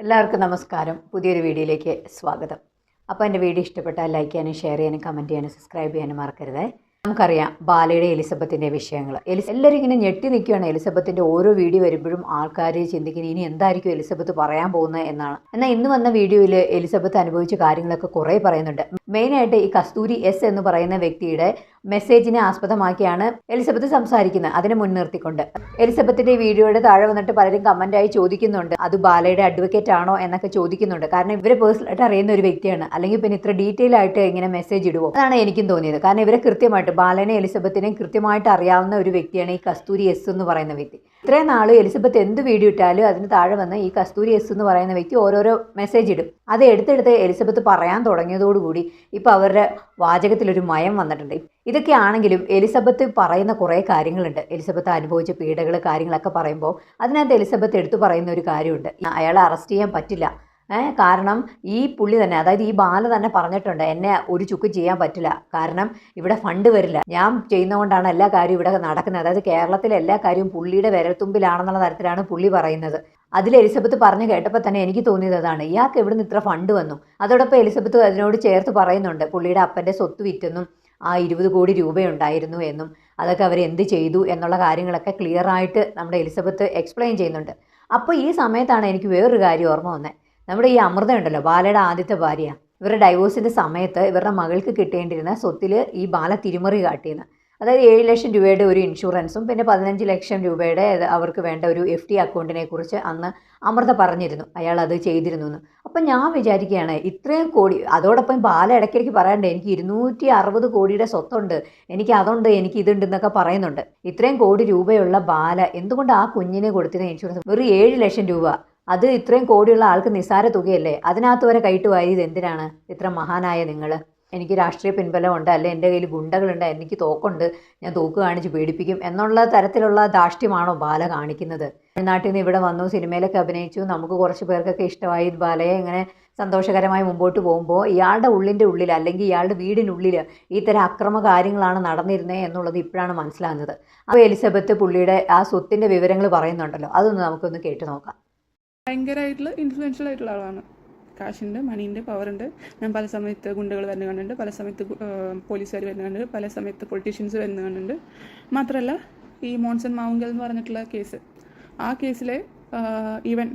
എല്ലാവർക്കും നമസ്കാരം. പുതിയൊരു വീഡിയോയിലേക്ക് സ്വാഗതം. അപ്പോൾ എന്റെ വീഡിയോ ഇഷ്ടപ്പെട്ടാൽ ലൈക്ക് ചെയ്യാനും ഷെയർ ചെയ്യാനും കമന്റ് ചെയ്യാനും സബ്സ്ക്രൈബ് ചെയ്യാനും മറക്കരുത്. നമുക്കറിയാം ബാലയുടെ എലിസബത്തിന്റെ വിഷയങ്ങൾ എലിസ് എല്ലാവരും ഇങ്ങനെ ഞെട്ടി നിൽക്കുകയാണ് എലിസബത്തിന്റെ ഓരോ വീഡിയോ വരുമ്പോഴും ആൾക്കാർ ചിന്തിക്കുന്നത് ഇനി എന്തായിരിക്കും എലിസബത്ത് പറയാൻ പോകുന്നത് എന്നാണ്. എന്നാൽ ഇന്ന് വന്ന വീഡിയോയിൽ എലിസബത്ത് അനുഭവിച്ച കാര്യങ്ങളൊക്കെ കുറേ പറയുന്നുണ്ട്. മെയിനായിട്ട് ഈ കസ്തൂരി എസ് എന്ന് പറയുന്ന വ്യക്തിയുടെ മെസ്സേജിനെ ആസ്പദമാക്കിയാണ് എലിസബത്ത് സംസാരിക്കുന്നത്. അതിനെ മുൻനിർത്തിക്കൊണ്ട്. എലിസബത്തിന്റെ വീഡിയോയുടെ താഴെ വന്നിട്ട് പലരും കമന്റായി ചോദിക്കുന്നുണ്ട്. അത് ബാലയുടെ അഡ്വക്കേറ്റ് ആണോ? എന്നൊക്കെ ചോദിക്കുന്നുണ്ട്. കാരണം ഇവരെ പേഴ്സണലായിട്ട് അറിയുന്ന ഒരു വ്യക്തിയാണ്. അല്ലെങ്കിൽ പിന്നെ ഇത്ര ഡീറ്റെയിൽ ആയിട്ട് ഇങ്ങനെ മെസ്സേജ് ഇടുവോ? അതാണ് എനിക്കും തോന്നിയത്. കാരണം ഇവരെ കൃത്യമായിട്ട് ബാലനെ എലിസബത്തിനെയും കൃത്യമായിട്ട് അറിയാവുന്ന ഒരു വ്യക്തിയാണ് ഈ കസ്തൂരി എസ് എന്ന് പറയുന്ന വ്യക്തി. ഇത്രയും നാൾ എലിസബത്ത് എന്ത് വീഡിയോ ഇട്ടാലും അതിന് താഴെ വന്ന് ഈ കസ്തൂരി എസ് എന്ന് പറയുന്ന വ്യക്തി ഓരോരോ മെസ്സേജ് ഇടും. അത് എടുത്തെടുത്ത് എലിസബത്ത് പറയാൻ തുടങ്ങിയതോടുകൂടി ഇപ്പോൾ അവരുടെ വാചകത്തിലൊരു മയം വന്നിട്ടുണ്ട്. ഇതൊക്കെ ആണെങ്കിലും എലിസബത്ത് പറയുന്ന കുറേ കാര്യങ്ങളുണ്ട്. എലിസബത്ത് അനുഭവിച്ച പീഡകൾ കാര്യങ്ങളൊക്കെ പറയുമ്പോൾ അതിനകത്ത് എലിസബത്ത് എടുത്തു പറയുന്ന ഒരു കാര്യമുണ്ട്. അയാളെ അറസ്റ്റ് ചെയ്യാൻ പറ്റില്ല. കാരണം ഈ പുള്ളി തന്നെ അതായത് ഈ ബാല തന്നെ പറഞ്ഞിട്ടുണ്ട് എന്നെ ഒരു ചുക്ക് ചെയ്യാൻ പറ്റില്ല. കാരണം ഇവിടെ ഫണ്ട് വരില്ല. ഞാൻ ചെയ്യുന്നതുകൊണ്ടാണ് എല്ലാ കാര്യവും ഇവിടെ നടക്കുന്നത്. അതായത് കേരളത്തിലെ എല്ലാ കാര്യവും പുള്ളിയുടെ വിരൽത്തുമ്പിലാണെന്നുള്ള തരത്തിലാണ് പുള്ളി പറയുന്നത്. അതിൽ എലിസബത്ത് പറഞ്ഞു കേട്ടപ്പോൾ തന്നെ എനിക്ക് തോന്നിയത് അതാണ് ഇയാൾക്ക് എവിടുന്ന് ഇത്ര ഫണ്ട് വന്നു. അതോടൊപ്പം എലിസബത്ത് അതിനോട് ചേർത്ത് പറയുന്നുണ്ട് പുള്ളിയുടെ അപ്പന്റെ സ്വത്ത് വിറ്റെന്നും ആ ഇരുപത് കോടി രൂപയുണ്ടായിരുന്നു എന്നും. അതൊക്കെ അവർ എന്ത് ചെയ്തു? എന്നുള്ള കാര്യങ്ങളൊക്കെ ക്ലിയർ ആയിട്ട് നമ്മുടെ എലിസബത്ത് എക്സ്പ്ലെയിൻ ചെയ്യുന്നുണ്ട്. അപ്പോൾ ഈ സമയത്താണ് എനിക്ക് വേറൊരു കാര്യം ഓർമ്മ വന്നത് നമ്മുടെ ഈ അമൃത ഉണ്ടല്ലോ ബാലയുടെ ആദ്യത്തെ ഭാര്യ. ഇവരുടെ ഡൈവോഴ്സിന്റെ സമയത്ത് ഇവരുടെ മകൾക്ക് കിട്ടേണ്ടിരുന്ന സ്വത്തിൽ ഈ ബാല തിരിമറി കാട്ടിയെന്ന്. അതായത് ഏഴ് ലക്ഷം രൂപയുടെ ഒരു ഇൻഷുറൻസും പിന്നെ പതിനഞ്ച് ലക്ഷം രൂപയുടെ അവർക്ക് വേണ്ട ഒരു എഫ് ഡി അക്കൗണ്ടിനെ കുറിച്ച് അന്ന് അമൃത പറഞ്ഞിരുന്നു. അയാൾ അത് ചെയ്തിരുന്നു എന്ന്. അപ്പം ഞാൻ വിചാരിക്കുകയാണ് ഇത്രയും കോടി അതോടൊപ്പം ബാല ഇടയ്ക്കിടയ്ക്ക് പറയണ്ടേ എനിക്ക് ഇരുന്നൂറ്റി അറുപത് കോടിയുടെ സ്വത്തുണ്ട്. എനിക്ക് അതുണ്ട് എനിക്ക് ഇതുണ്ട് എന്നൊക്കെ പറയുന്നുണ്ട്. ഇത്രയും കോടി രൂപയുള്ള ബാല എന്തുകൊണ്ട് ആ കുഞ്ഞിനെ കൊടുത്തിരുന്ന ഇൻഷുറൻസ് വെറും ഏഴ് ലക്ഷം രൂപ. അത് ഇത്രയും കോടിയുള്ള ആൾക്ക് നിസാര തുകയല്ലേ? അതിനകത്ത് വരെ കൈട്ട് വാരിയത് എന്തിനാണ്? ഇത്ര മഹാനായ നിങ്ങൾ എനിക്ക് രാഷ്ട്രീയ പിൻബലമുണ്ട് അല്ലെ എന്റെ കയ്യിൽ ഗുണ്ടകളുണ്ട് എനിക്ക് തോക്കുണ്ട് ഞാൻ തോക്ക് കാണിച്ച് പേടിപ്പിക്കും എന്നുള്ള തരത്തിലുള്ള ധാഷ്ട്യമാണോ ബാല കാണിക്കുന്നത്? തമിഴ്നാട്ടിൽ നിന്ന് ഇവിടെ വന്നു സിനിമയിലൊക്കെ അഭിനയിച്ചു നമുക്ക് കുറച്ച് പേർക്കൊക്കെ ഇഷ്ടമായി ബാലയെ ഇങ്ങനെ സന്തോഷകരമായി മുമ്പോട്ട് പോകുമ്പോൾ ഇയാളുടെ ഉള്ളിന്റെ ഉള്ളിൽ അല്ലെങ്കിൽ ഇയാളുടെ വീടിനുള്ളിൽ ഈ തരം അക്രമ കാര്യങ്ങളാണ് നടന്നിരുന്നത് എന്നുള്ളത് ഇപ്പോഴാണ് മനസ്സിലാകുന്നത്. അപ്പോൾ എലിസബത്ത് പുള്ളിയുടെ ആ സ്വത്തിന്റെ വിവരങ്ങൾ പറയുന്നുണ്ടല്ലോ അതൊന്ന് നമുക്കൊന്ന് കേട്ട് നോക്കാം. ഭയങ്കരമായിട്ടുള്ള ഇൻഫ്ലുവൻഷ്യൽ ആയിട്ടുള്ള ആളാണ്. കാശുണ്ട് മണിയുണ്ട് പവറുണ്ട് ഞാൻ പല സമയത്ത് ഗുണ്ടകൾ വരുന്ന കണ്ടിട്ടുണ്ട് പല സമയത്ത് പോലീസുകാർ വരുന്ന കണ്ടിട്ടുണ്ട് പല സമയത്ത് പൊളിറ്റീഷ്യൻസ് വരുന്ന കണ്ടിട്ടുണ്ട്. മാത്രമല്ല ഈ മോൺസൺ മാവുങ്കൽ എന്ന് പറഞ്ഞിട്ടുള്ള കേസ് ആ കേസിലെ ഈവൻ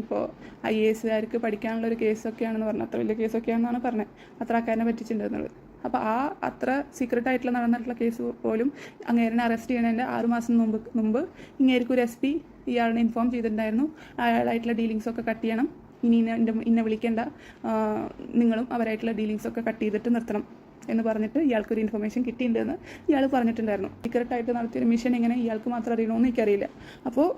ഇപ്പോൾ ഐ എ എസുകാർക്ക് പഠിക്കാനുള്ള ഒരു കേസൊക്കെയാണെന്ന് പറഞ്ഞു അത്ര വലിയ കേസൊക്കെയാണെന്നാണ് പറഞ്ഞത്. അത്ര ആക്കാരനെ പറ്റിച്ചിട്ടുണ്ടെന്നുള്ളത് അപ്പോൾ ആ അത്ര സീക്രട്ട് ആയിട്ടുള്ള നടന്നിട്ടുള്ള കേസ് പോലും അങ്ങേരനെ അറസ്റ്റ് ചെയ്യണതിന്റെ ആറ് മാസം മുമ്പ് മുമ്പ് ഇങ്ങേർക്ക് ഒരു എസ് പി ഇയാളിനെ ഇൻഫോം ചെയ്തിട്ടുണ്ടായിരുന്നു. അയാളായിട്ടുള്ള ഡീലിങ്സ് ഒക്കെ കട്ട് ചെയ്യണം. ഇനി ഇന്ന ഇന്നെ വിളിക്കേണ്ട. നിങ്ങളും അവരായിട്ടുള്ള ഡീലിങ്സ് ഒക്കെ കട്ട് ചെയ്തിട്ട് നിർത്തണം എന്ന് പറഞ്ഞിട്ട് ഇയാൾക്കൊരു ഇൻഫർമേഷൻ കിട്ടിയിട്ടുണ്ടെന്ന് ഇയാൾ പറഞ്ഞിട്ടുണ്ടായിരുന്നു. സീക്രട്ടായിട്ട് നടത്തിയൊരു മിഷൻ എങ്ങനെ ഇയാൾക്ക് മാത്രം അറിയണമെന്ന് എനിക്കറിയില്ല. അപ്പോൾ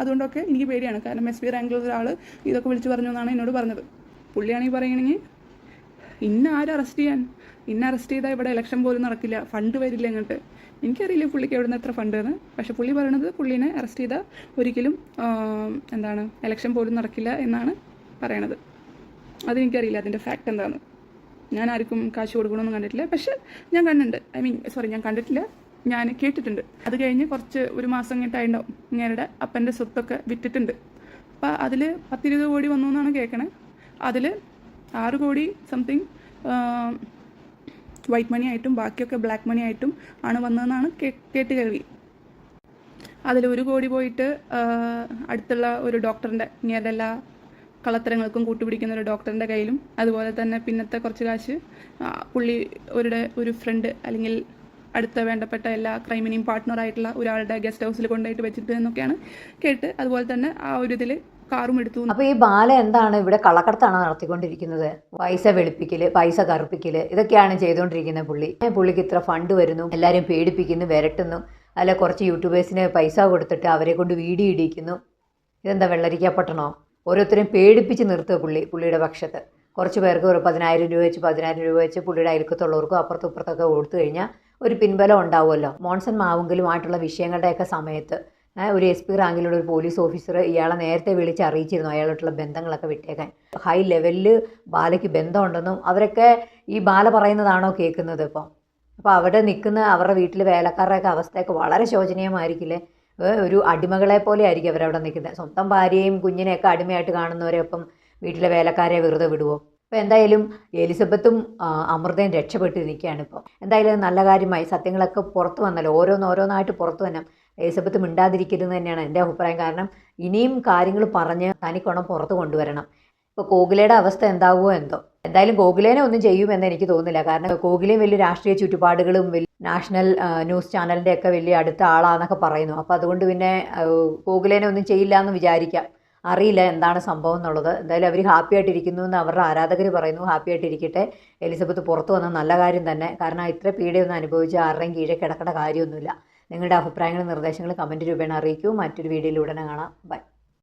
അതുകൊണ്ടൊക്കെ എനിക്ക് പേടിയാണ്. കാരണം എസ് ബി റാങ്കിലുള്ള ഒരാൾ ഇതൊക്കെ വിളിച്ചു പറഞ്ഞു എന്നാണ് എന്നോട് പറഞ്ഞത്. പുള്ളിയാണെങ്കിൽ പറയുകയാണെങ്കിൽ ഇന്ന ആരും അറസ്റ്റ് ചെയ്യാൻ? ഇന്ന അറസ്റ്റ് ചെയ്താൽ ഇവിടെ ഇലക്ഷൻ പോലും നടക്കില്ല. ഫണ്ട് വരില്ല അങ്ങോട്ട് എനിക്കറിയില്ല പുള്ളിക്ക് എവിടെ നിന്ന് എത്ര ഫണ്ട് എന്ന് പക്ഷേ പുള്ളി പറയണത് പുള്ളിനെ അറസ്റ്റ് ചെയ്താൽ ഒരിക്കലും എന്താണ് ഇലക്ഷൻ പോലും നടക്കില്ല എന്നാണ് പറയണത്. അതെനിക്കറിയില്ല അതിന്റെ ഫാക്റ്റ് എന്താണ് ഞാൻ ആർക്കും കാശ് കൊടുക്കണമെന്ന് കണ്ടിട്ടില്ല. പക്ഷെ ഞാൻ കണ്ടിട്ടുണ്ട്. ഐ മീൻ സോറി ഞാൻ കണ്ടിട്ടില്ല. ഞാൻ കേട്ടിട്ടുണ്ട്. അത് കഴിഞ്ഞ് കുറച്ച് ഒരു മാസം കഴിഞ്ഞിട്ടായിട്ടുണ്ടാവും. ഇങ്ങനെയുടെ അപ്പന്റെ സ്വത്തൊക്കെ വിറ്റിട്ടുണ്ട്. അപ്പോൾ അതിൽ പത്തിരുപത് കോടി വന്നു എന്നാണ് കേൾക്കണേ അതിൽ ആറ് കോടി സംതിങ് വൈറ്റ് മണി ആയിട്ടും ബാക്കിയൊക്കെ ബ്ലാക്ക് മണി ആയിട്ടും ആണ് വന്നതെന്നാണ് കേട്ട് കേൾവി. അതിൽ ഒരു കോടി പോയിട്ട് അടുത്തുള്ള ഒരു ഡോക്ടറിന്റെ ഇങ്ങനെ എല്ലാ കളത്തരങ്ങൾക്കും കൂട്ടുപിടിക്കുന്ന ഒരു ഡോക്ടറിന്റെ കയ്യിലും അതുപോലെ തന്നെ പിന്നത്തെ കുറച്ച് കാശ് പുള്ളി ഒരു ഒരു ഫ്രണ്ട് അല്ലെങ്കിൽ അടുത്ത വേണ്ടപ്പെട്ട എല്ലാ ക്രൈമിനെയും പാർട്ട്ണറായിട്ടുള്ള ഒരാളുടെ ഗസ്റ്റ് ഹൗസിൽ കൊണ്ടുപോയിട്ട് വെച്ചിട്ട് എന്നൊക്കെയാണ് കേട്ട് അതുപോലെ തന്നെ ആ ഒരു ഇതിൽ കാറും എടുത്തു അപ്പൊ ഈ ബാല എന്താണ് ഇവിടെ കള്ളക്കടത്താണ് നടത്തിക്കൊണ്ടിരിക്കുന്നത്? പൈസ വെളുപ്പിക്കൽ പൈസ കറുപ്പിക്കൽ ഇതൊക്കെയാണ് ചെയ്തുകൊണ്ടിരിക്കുന്നത് പുള്ളി. പുള്ളിക്ക് ഇത്ര ഫണ്ട് വരുന്നു എല്ലാവരും പേടിപ്പിക്കുന്നു വിരട്ടുന്നു. അല്ല കുറച്ച് യൂട്യൂബേഴ്സിന് പൈസ കൊടുത്തിട്ട് അവരെ കൊണ്ട് വീഡിയോ ഇടിക്കുന്നു. ഇതെന്താ വെള്ളരിക്കപ്പെട്ടണോ? ഓരോരുത്തരെയും പേടിപ്പിച്ച് നിർത്തുക പുള്ളി പുള്ളിയുടെ പക്ഷത്ത്. കുറച്ച് പേർക്ക് ഒരു പതിനായിരം രൂപ വെച്ച് പതിനായിരം രൂപ വെച്ച് പുള്ളിയുടെ അയൽക്കത്തുള്ളവർക്കും അപ്പുറത്തും ഇപ്പുറത്തൊക്കെ കൊടുത്തു കഴിഞ്ഞാൽ ഒരു പിൻബലം ഉണ്ടാവുമല്ലോ. മോൺസൺ മാവുങ്കലുമായിട്ടുള്ള വിഷയങ്ങളുടെയൊക്കെ സമയത്ത് ഒരു എസ് പി റാങ്കിലുള്ള ഒരു പോലീസ് ഓഫീസർ ഇയാളെ നേരത്തെ വിളിച്ച് അറിയിച്ചിരുന്നു. അയാളോട്ടുള്ള ബന്ധങ്ങളൊക്കെ വിട്ടേക്കാൻ. ഹൈ ലെവലിൽ ബാലയ്ക്ക് ബന്ധമുണ്ടെന്നും അവരൊക്കെ ഈ ബാല പറയുന്നതാണോ കേൾക്കുന്നത് ഇപ്പം. അപ്പോൾ അവിടെ നിൽക്കുന്ന അവരുടെ വീട്ടിൽ വേലക്കാരുടെയൊക്കെ അവസ്ഥയൊക്കെ വളരെ ശോചനീയമായിരിക്കില്ലേ? ഒരു അടിമകളെ പോലെ ആയിരിക്കും അവരവിടെ നിൽക്കുന്നത് സ്വന്തം ഭാര്യയും കുഞ്ഞിനെയൊക്കെ അടിമയായിട്ട് കാണുന്നവരെ ഒപ്പം വീട്ടിലെ വേലക്കാരെ വെറുതെ വിടുവോ? അപ്പോൾ എന്തായാലും എലിസബത്തും അമൃതയും രക്ഷപ്പെട്ട് നിൽക്കുകയാണ് ഇപ്പോൾ എന്തായാലും നല്ല കാര്യമായി. സത്യങ്ങളൊക്കെ പുറത്തു വന്നല്ലോ. ഓരോന്നോരോന്നായിട്ട് പുറത്ത് വന്നാൽ എലിസബത്ത് മിണ്ടാതിരിക്കരുതെന്ന് തന്നെയാണ് എന്റെ അഭിപ്രായം. കാരണം ഇനിയും കാര്യങ്ങൾ പറഞ്ഞ് തനിക്കൊണം പുറത്ത് കൊണ്ടുവരണം. ഇപ്പോൾ കോകിലയുടെ അവസ്ഥ എന്താവുമോ എന്തോ. എന്തായാലും ഗോകുലേനെ ഒന്നും ചെയ്യുമെന്ന് എനിക്ക് തോന്നുന്നില്ല. കാരണം കോകിലയും വലിയ രാഷ്ട്രീയ ചുറ്റുപാടുകളും വലിയ നാഷണൽ ന്യൂസ് ചാനലിന്റെ ഒക്കെ വലിയ അടുത്ത ആളാന്നൊക്കെ പറയുന്നു. അപ്പോൾ അതുകൊണ്ട് പിന്നെ ഗോകുലേനെ ഒന്നും ചെയ്യില്ല എന്ന് വിചാരിക്കാം. അറിയില്ല എന്താണ് സംഭവം എന്നുള്ളത്. എന്തായാലും അവർ ഹാപ്പി ആയിട്ടിരിക്കുന്നു എന്ന് അവരുടെ ആരാധകർ പറയുന്നു. ഹാപ്പി ആയിട്ടിരിക്കട്ടെ. എലിസബത്ത് പുറത്തു വന്ന നല്ല കാര്യം തന്നെ. കാരണം ഇത്ര പീഡയൊന്നും അനുഭവിച്ച് ആരുടെയും കീഴെ കിടക്കേണ്ട കാര്യമൊന്നുമില്ല. നിങ്ങളുടെ അഭിപ്രായങ്ങളും നിർദ്ദേശങ്ങളും കമന്റ് രൂപേണ അറിയിക്കൂ. മറ്റൊരു വീഡിയോയിൽ ഉടനെ കാണാം. ബൈ